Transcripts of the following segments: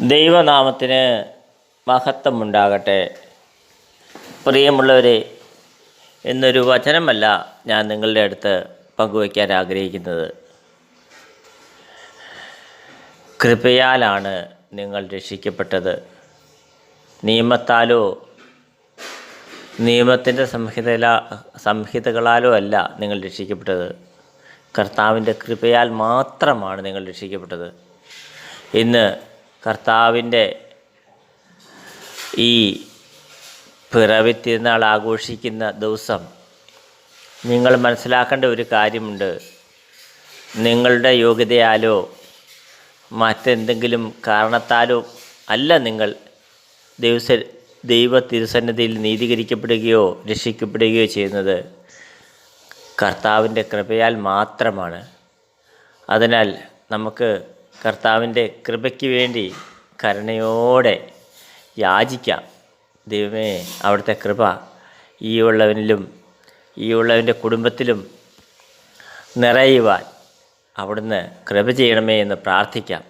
ദൈവനാമത്തിന് മഹത്വമുണ്ടാകട്ടെ. പ്രിയമുള്ളവരെ എന്നൊരു വചനമല്ല ഞാൻ നിങ്ങളുടെ അടുത്ത് പങ്കുവയ്ക്കാൻ ആഗ്രഹിക്കുന്നത്. കൃപയാലാണ് നിങ്ങൾ രക്ഷിക്കപ്പെട്ടത്. നിയമത്താലോ നിയമത്തിന്റെ സംഹിതല സംഹിതകളാലോ അല്ല നിങ്ങൾ രക്ഷിക്കപ്പെട്ടത്. കർത്താവിന്റെ കൃപയാൽ മാത്രമാണ് നിങ്ങൾ രക്ഷിക്കപ്പെട്ടത്. ഇന്ന് കർത്താവിന്റെ ഈ പിറവി തിരുനാൾ ആഘോഷിക്കുന്ന ദിവസം നിങ്ങൾ മനസ്സിലാക്കേണ്ട ഒരു കാര്യമുണ്ട്. നിങ്ങളുടെ യോഗ്യതയാലോ മറ്റെന്തെങ്കിലും കാരണത്താലോ അല്ല നിങ്ങൾ ദൈവസ ദൈവ തിരുസന്നിധിയിൽ നീതീകരിക്കപ്പെടുകയോ രക്ഷിക്കപ്പെടുകയോ ചെയ്യുന്നത്. കർത്താവിന്റെ കൃപയാൽ മാത്രമാണ്. അതിനാൽ നമുക്ക് കർത്താവിന്റെ കൃപയ്ക്ക് വേണ്ടി കരുണയോടെ യാചിക്കാം. ദൈവമേ അവിടുത്തെ കൃപ ഈ ഉള്ളവനിലും ഈ ഉള്ളവന്റെ കുടുംബത്തിലും നിറയുവാൻ അവിടുന്ന് കൃപ ചെയ്യണമേ എന്ന് പ്രാർത്ഥിക്കാം.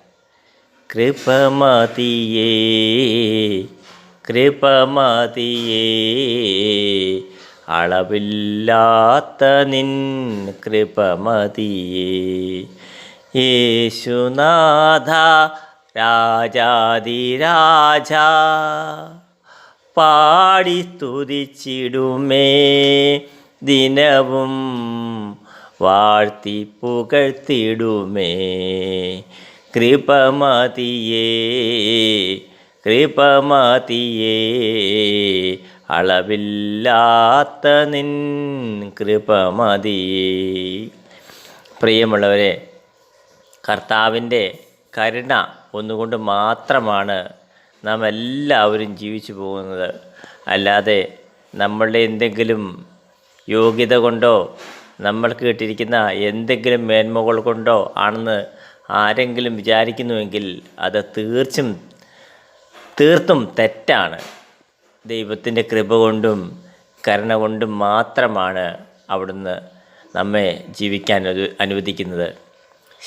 കൃപമതിയേ കൃപമതിയേ അളവില്ലാത്ത നിൻ കൃപമതിയേ യേശുനാഥ രാജാതിരാജ പാടി സ്തുതിച്ചിടുമേ. ദിനവും വാഴ്ത്തി പുകഴ്ത്തിടുമേ. കൃപമതിയേ കൃപമതിയേ. അളവില്ലാത്ത നിൻ കൃപമതിയേ. പ്രിയമുള്ളവരെ കർത്താവിന്റെ കരുണ ഒന്നുകൊണ്ട് മാത്രമാണ് നാം എല്ലാവരും ജീവിച്ചു പോകുന്നത്. അല്ലാതെ നമ്മളുടെ എന്തെങ്കിലും യോഗ്യത കൊണ്ടോ നമ്മൾക്ക് കിട്ടിയിരിക്കുന്ന എന്തെങ്കിലും മേന്മകൾ കൊണ്ടോ ആണെന്ന് ആരെങ്കിലും വിചാരിക്കുന്നുവെങ്കിൽ അത് തീർച്ചും തീർത്തും തെറ്റാണ്. ദൈവത്തിന്റെ കൃപ കൊണ്ടും കരുണ കൊണ്ടും മാത്രമാണ് അവിടുന്ന് നമ്മെ ജീവിക്കാൻ അനു- അനുവദിക്കുന്നത്.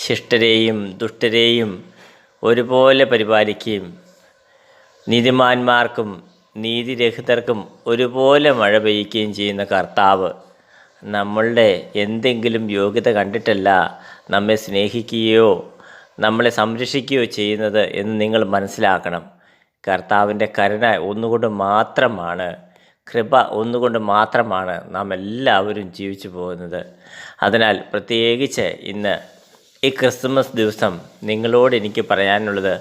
ശിഷ്ടരെയും ദുഷ്ടരെയും ഒരുപോലെ പരിപാലിക്കുകയും നീതിമാന്മാർക്കും നീതിരഹിതർക്കും ഒരുപോലെ മഴ പെയ്യുകയും ചെയ്യുന്ന കർത്താവ് നമ്മളുടെ എന്തെങ്കിലും യോഗ്യത കണ്ടിട്ടല്ല നമ്മെ സ്നേഹിക്കുകയോ നമ്മളെ സംരക്ഷിക്കുകയോ ചെയ്യുന്നത് എന്ന് നിങ്ങൾ മനസ്സിലാക്കണം. കർത്താവിന്റെ കരുണ ഒന്നുകൊണ്ട് മാത്രമാണ് കൃപ ഒന്നുകൊണ്ട് മാത്രമാണ് നാം എല്ലാവരും ജീവിച്ചു പോകുന്നത്. അതിനാൽ പ്രത്യേകിച്ച് ഇന്ന് ഈ ക്രിസ്മസ് ദിവസം നിങ്ങളോട് എനിക്ക് പറയാനുള്ളത്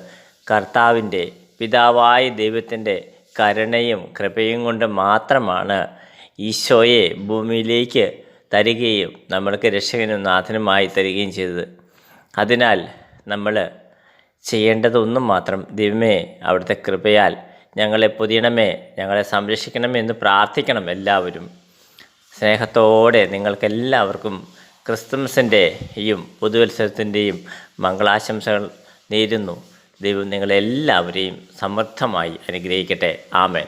കർത്താവിന്റെ പിതാവായ ദൈവത്തിന്റെ കരുണയും കൃപയും കൊണ്ട് മാത്രമാണ് ഈശോയെ ഭൂമിയിലേക്ക് തരികയും നമ്മൾക്ക് രക്ഷകനും നാഥനുമായി തരികയും ചെയ്തത്. അതിനാൽ നമ്മൾ ചെയ്യേണ്ടതൊന്നും മാത്രം ദൈവമേ അവിടുത്തെ കൃപയാൽ ഞങ്ങളെ പൊതിയണമേ ഞങ്ങളെ സംരക്ഷിക്കണമേ എന്ന് പ്രാർത്ഥിക്കണം എല്ലാവരും. സ്നേഹത്തോടെ നിങ്ങൾക്കെല്ലാവർക്കും ക്രിസ്തുമസിന്റെയും പുതുവത്സരത്തിന്റെയും മംഗളാശംസകൾ നേരുന്നു. ദൈവം നിങ്ങളെല്ലാവരെയും സമൃദ്ധമായി അനുഗ്രഹിക്കട്ടെ. ആമേൻ.